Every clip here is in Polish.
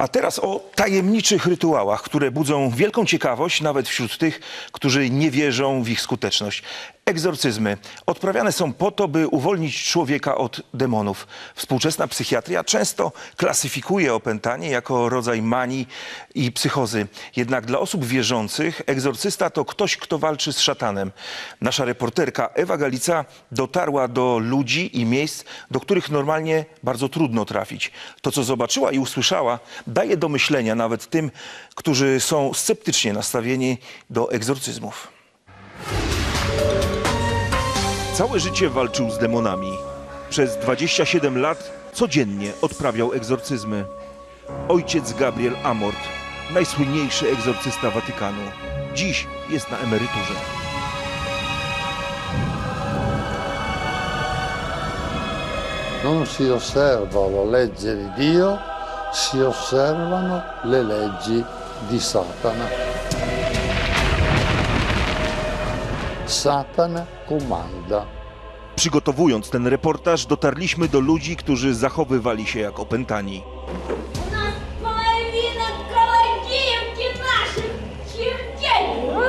A teraz o tajemniczych rytuałach, które budzą wielką ciekawość nawet wśród tych, którzy nie wierzą w ich skuteczność. Egzorcyzmy odprawiane są po to, by uwolnić człowieka od demonów. Współczesna psychiatria często klasyfikuje opętanie jako rodzaj manii i psychozy. Jednak dla osób wierzących egzorcysta to ktoś, kto walczy z szatanem. Nasza reporterka Ewa Galica dotarła do ludzi i miejsc, do których normalnie bardzo trudno trafić. To, co zobaczyła i usłyszała, daje do myślenia nawet tym, którzy są sceptycznie nastawieni do egzorcyzmów. Całe życie walczył z demonami. Przez 27 lat codziennie odprawiał egzorcyzmy. Ojciec Gabriel Amort, najsłynniejszy egzorcysta Watykanu. Dziś jest na emeryturze. Non si osserva la legge di Dio, si osservano le leggi di Satana. Satana komanda. Przygotowując ten reportaż, dotarliśmy do ludzi, którzy zachowywali się jak opętani. U.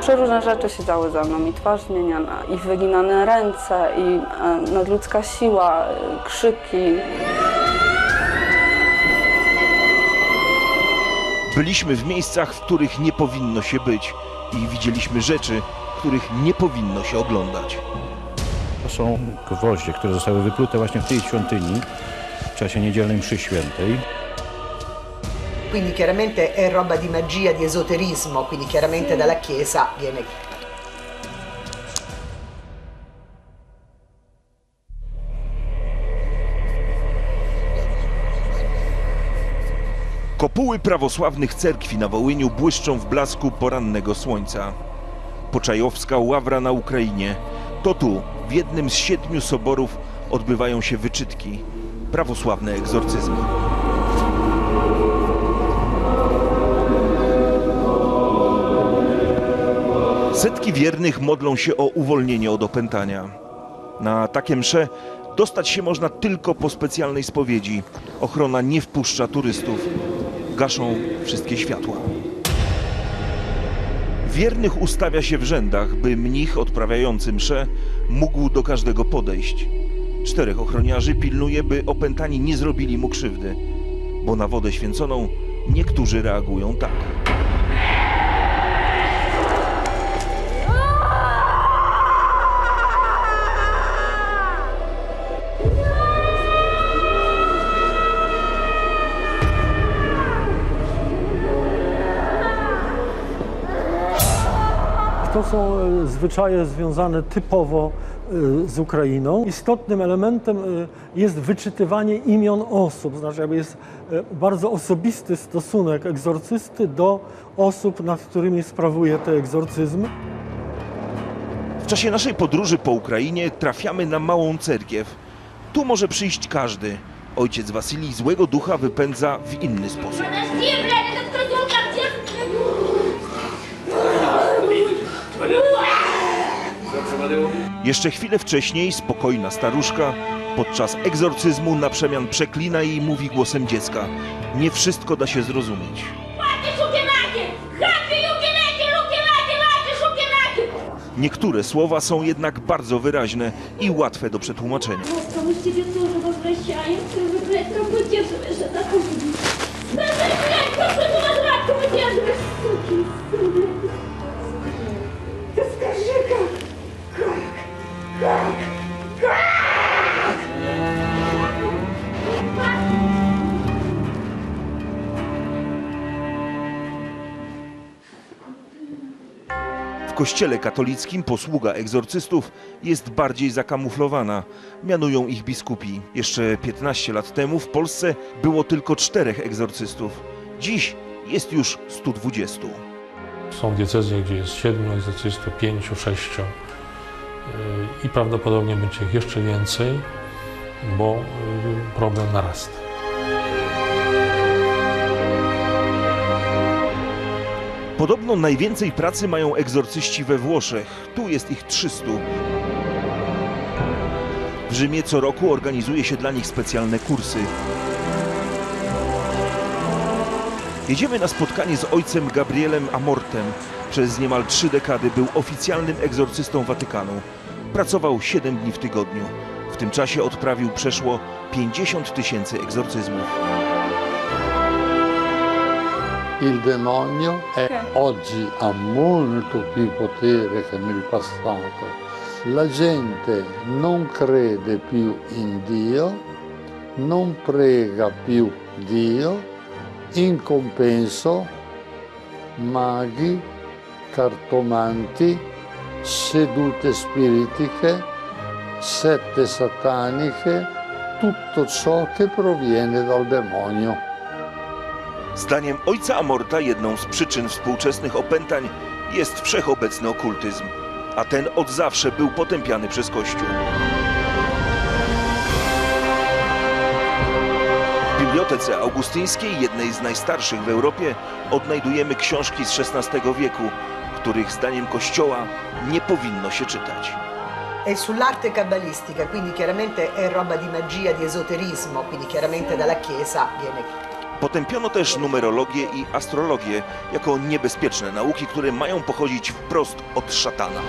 Przeróżne rzeczy się działy ze mną, i twarz zmieniana, i wyginane ręce, i e, nadludzka siła, e, krzyki. Byliśmy w miejscach, w których nie powinno się być i widzieliśmy rzeczy, których nie powinno się oglądać. To są gwoździe, które zostały wyplute właśnie w tej świątyni w czasie niedzielnej mszy świętej. Quindi chiaramente è roba di magia, di esoterismo, quindi chiaramente dalla Chiesa viene Kopuły prawosławnych cerkwi na Wołyniu błyszczą w blasku porannego słońca. Poczajowska ławra na Ukrainie. To tu, w jednym z siedmiu soborów, odbywają się wyczytki, prawosławne egzorcyzmy. Setki wiernych modlą się o uwolnienie od opętania. Na takie msze dostać się można tylko po specjalnej spowiedzi. Ochrona nie wpuszcza turystów. Gaszą wszystkie światła. Wiernych ustawia się w rzędach, by mnich odprawiający mszę mógł do każdego podejść. Czterech ochroniarzy pilnuje, by opętani nie zrobili mu krzywdy, bo na wodę święconą niektórzy reagują tak. Zwyczaje związane typowo e, z Ukrainą. Istotnym elementem e, jest wyczytywanie imion osób, znaczy jakby jest e, bardzo osobisty stosunek egzorcysty do osób, nad którymi sprawuje te egzorcyzmy. W czasie naszej podróży po Ukrainie trafiamy na małą cerkiew. Tu może przyjść każdy. Ojciec Wasylij złego ducha wypędza w inny sposób. Jeszcze chwilę wcześniej spokojna staruszka podczas egzorcyzmu na przemian przeklina i mówi głosem dziecka. Nie wszystko da się zrozumieć. Niektóre słowa są jednak bardzo wyraźne i łatwe do przetłumaczenia. Wreszcie, a ja chcę wybrać, to będzie, że kościele katolickim posługa egzorcystów jest bardziej zakamuflowana. Mianują ich biskupi. Jeszcze 15 lat temu w Polsce było tylko czterech egzorcystów. Dziś jest już 120. Są diecezje, gdzie jest siedmiu egzorcystów, pięciu, sześciu Yy, i prawdopodobnie będzie ich jeszcze więcej, bo yy, problem narasta. Podobno najwięcej pracy mają egzorcyści we Włoszech. Tu jest ich 300. W Rzymie co roku organizuje się dla nich specjalne kursy. Jedziemy na spotkanie z ojcem Gabrielem Amortem. Przez niemal trzy dekady był oficjalnym egzorcystą Watykanu. Pracował 7 dni w tygodniu. W tym czasie odprawił przeszło 50 tysięcy egzorcyzmów. Il demonio è oggi ha molto più potere che nel passato. La gente non crede più in Dio, non prega più Dio, in compenso maghi, cartomanti, sedute spiritiche, sette sataniche, tutto ciò che proviene dal demonio. Zdaniem ojca Amorta jedną z przyczyn współczesnych opętań jest wszechobecny okultyzm, a ten od zawsze był potępiany przez Kościół. W Bibliotece Augustyńskiej, jednej z najstarszych w Europie, odnajdujemy książki z XVI wieku, których zdaniem Kościoła nie powinno się czytać. È sull'arte cabalistica, quindi chiaramente è roba di magia, di esoterismo, quindi chiaramente dalla Chiesa viene Potępiono też numerologię i astrologię jako niebezpieczne nauki, które mają pochodzić wprost od szatana.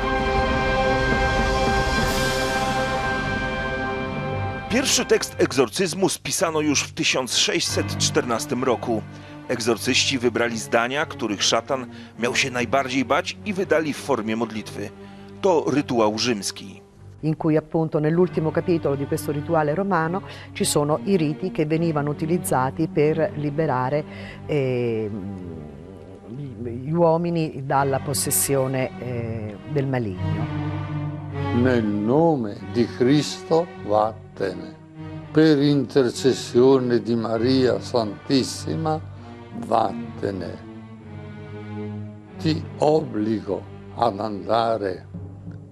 Pierwszy tekst egzorcyzmu spisano już w 1614 roku. Egzorcyści wybrali zdania, których szatan miał się najbardziej bać i wydali w formie modlitwy. To rytuał rzymski. In cui appunto nell'ultimo capitolo di questo rituale romano ci sono i riti che venivano utilizzati per liberare eh, gli uomini dalla possessione eh, del maligno. Nel nome di Cristo vattene. Per intercessione di Maria Santissima vattene. Ti obbligo ad andare.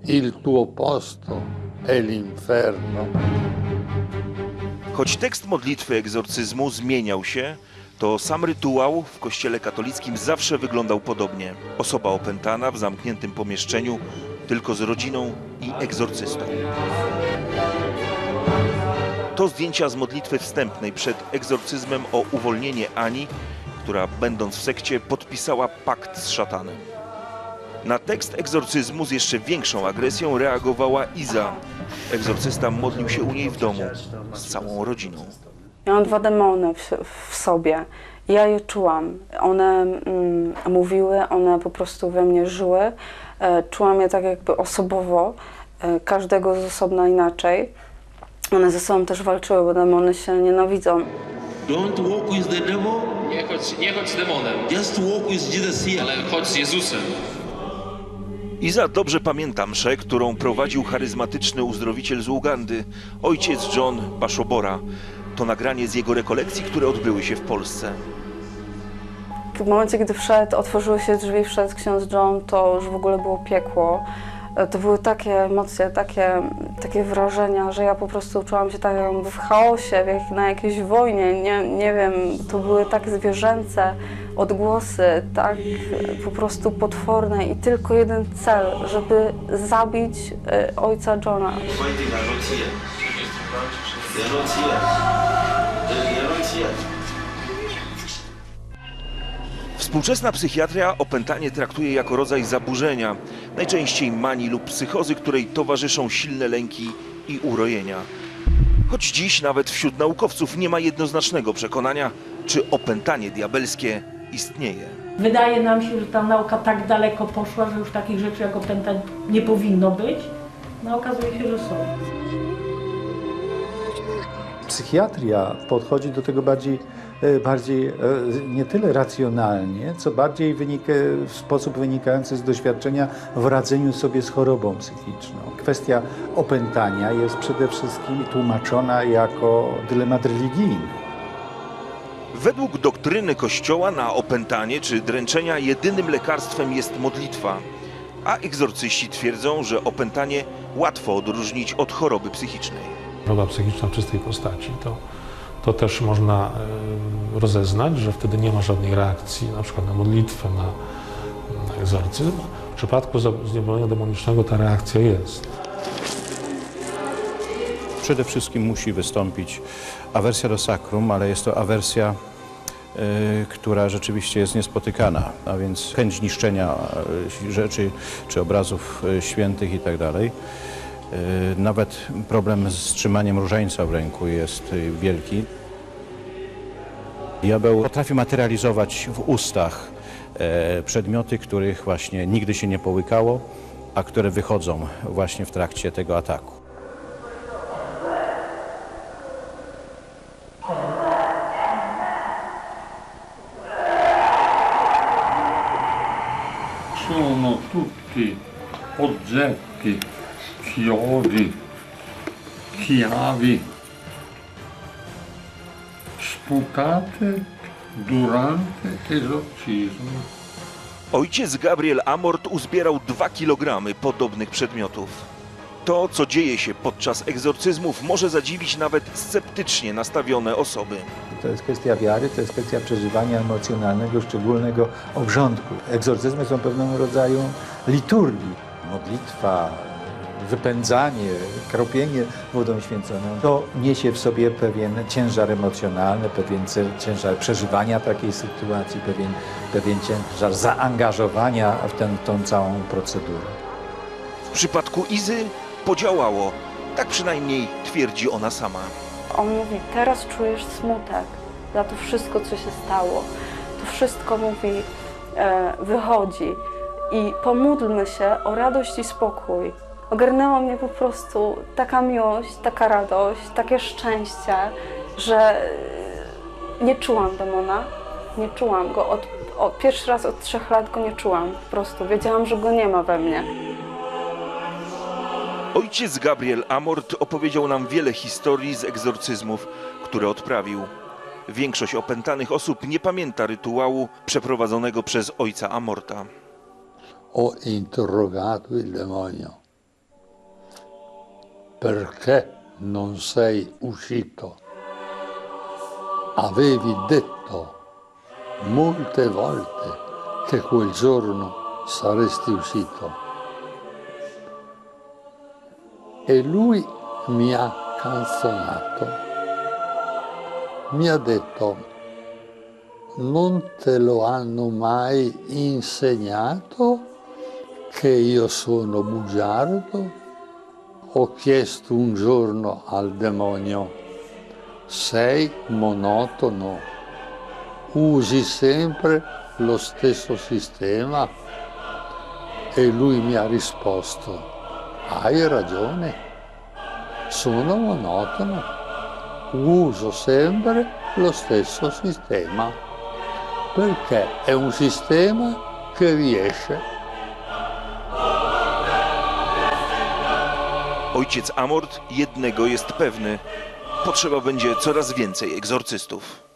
Il tuo posto è l'inferno. Choć tekst modlitwy egzorcyzmu zmieniał się, to sam rytuał w kościele katolickim zawsze wyglądał podobnie. Osoba opętana w zamkniętym pomieszczeniu, tylko z rodziną i egzorcystą. To zdjęcia z modlitwy wstępnej przed egzorcyzmem o uwolnienie Ani, która będąc w sekcie podpisała pakt z szatanem. Na tekst egzorcyzmu z jeszcze większą agresją reagowała Iza. Egzorcysta modlił się u niej w domu z całą rodziną. Miałam dwa demony w, w sobie. Ja je czułam. One mm, mówiły, one po prostu we mnie żyły. E, czułam je tak jakby osobowo, e, każdego z osobna inaczej. One ze sobą też walczyły, bo demony się nienawidzą. Don't walk with the devil, Nie chodź, nie chodź z demonem, just walk with Jesus here. ale chodź z Jezusem. Iza dobrze pamięta mszę, którą prowadził charyzmatyczny uzdrowiciel z Ugandy, ojciec John Bashobora. To nagranie z jego rekolekcji, które odbyły się w Polsce. W momencie, gdy wszedł, otworzyły się drzwi, wszedł ksiądz John, to już w ogóle było piekło. E, To były takie emocje, takie, takie wrażenia, że ja po prostu czułam się tak w chaosie, jak, na jakiejś wojnie. Nie, nie wiem, to były tak zwierzęce odgłosy, tak e, po prostu potworne i tylko jeden cel, żeby zabić e, ojca Johna. Fighting Współczesna psychiatria opętanie traktuje jako rodzaj zaburzenia, najczęściej manii lub psychozy, której towarzyszą silne lęki i urojenia. Choć dziś nawet wśród naukowców nie ma jednoznacznego przekonania, czy opętanie diabelskie istnieje. Wydaje nam się, że ta nauka tak daleko poszła, że już takich rzeczy jak opętań nie powinno być. No okazuje się, że są. Psychiatria podchodzi do tego bardziej, bardziej e, nie tyle racjonalnie, co bardziej wynika, w sposób wynikający z doświadczenia w radzeniu sobie z chorobą psychiczną. Kwestia opętania jest przede wszystkim tłumaczona jako dylemat religijny. Według doktryny Kościoła na opętanie czy dręczenia jedynym lekarstwem jest modlitwa, a egzorcyści twierdzą, że opętanie łatwo odróżnić od choroby psychicznej. Choroba psychiczna w czystej postaci, to, to też można e, rozeznać, że wtedy nie ma żadnej reakcji, na przykład na modlitwę, na, na egzorcyzm. W przypadku zniewolenia demonicznego ta reakcja jest. Przede wszystkim musi wystąpić awersja do sakrum, ale jest to awersja, y, która rzeczywiście jest niespotykana, a więc chęć niszczenia y, rzeczy czy obrazów y, świętych i tak Nawet problem z trzymaniem różańca w ręku jest wielki. Diabeł potrafi materializować w ustach e, przedmioty, których właśnie nigdy się nie połykało, a które wychodzą właśnie w trakcie tego ataku. Sono tutti oggetti, chiodi, chiavi sputate durante esorcismo. Ojciec Gabriel Amort uzbierał 2 kg podobnych przedmiotów. To, co dzieje się podczas egzorcyzmów, może zadziwić nawet sceptycznie nastawione osoby. To jest kwestia wiary, to jest kwestia przeżywania emocjonalnego, szczególnego obrządku. Egzorcyzmy są pewnego rodzaju liturgii. Modlitwa, wypędzanie, kropienie wodą święconą. To niesie w sobie pewien ciężar emocjonalny, pewien ciężar przeżywania takiej sytuacji, pewien, pewien ciężar zaangażowania w tę, tą całą procedurę. W przypadku Izy podziałało. Tak przynajmniej twierdzi ona sama. On mówi, teraz czujesz smutek za to wszystko, co się stało. To wszystko mówi, e, wychodzi i pomódlmy się o radość i spokój. Ogarnęła mnie po prostu taka miłość, taka radość, takie szczęście, że nie czułam demona, nie czułam go. Od, od, pierwszy raz od trzech lat go nie czułam po prostu. Wiedziałam, że go nie ma we mnie. Ojciec Gabriel Amort opowiedział nam wiele historii z egzorcyzmów, które odprawił. Większość opętanych osób nie pamięta rytuału przeprowadzonego przez ojca Amorta. Ho interrogato il demonio. Perché non sei uscito? Avevi detto molte volte che quel giorno saresti uscito. E lui mi ha canzonato. Mi ha detto, non te lo hanno mai insegnato che io sono bugiardo? Ho chiesto un giorno al demonio, sei monotono, usi sempre lo stesso sistema? E lui mi ha risposto, hai ragione, sono monotono, uso sempre lo stesso sistema, perché è un sistema che riesce Ojciec Amort jednego jest pewny: potrzeba będzie coraz więcej egzorcystów.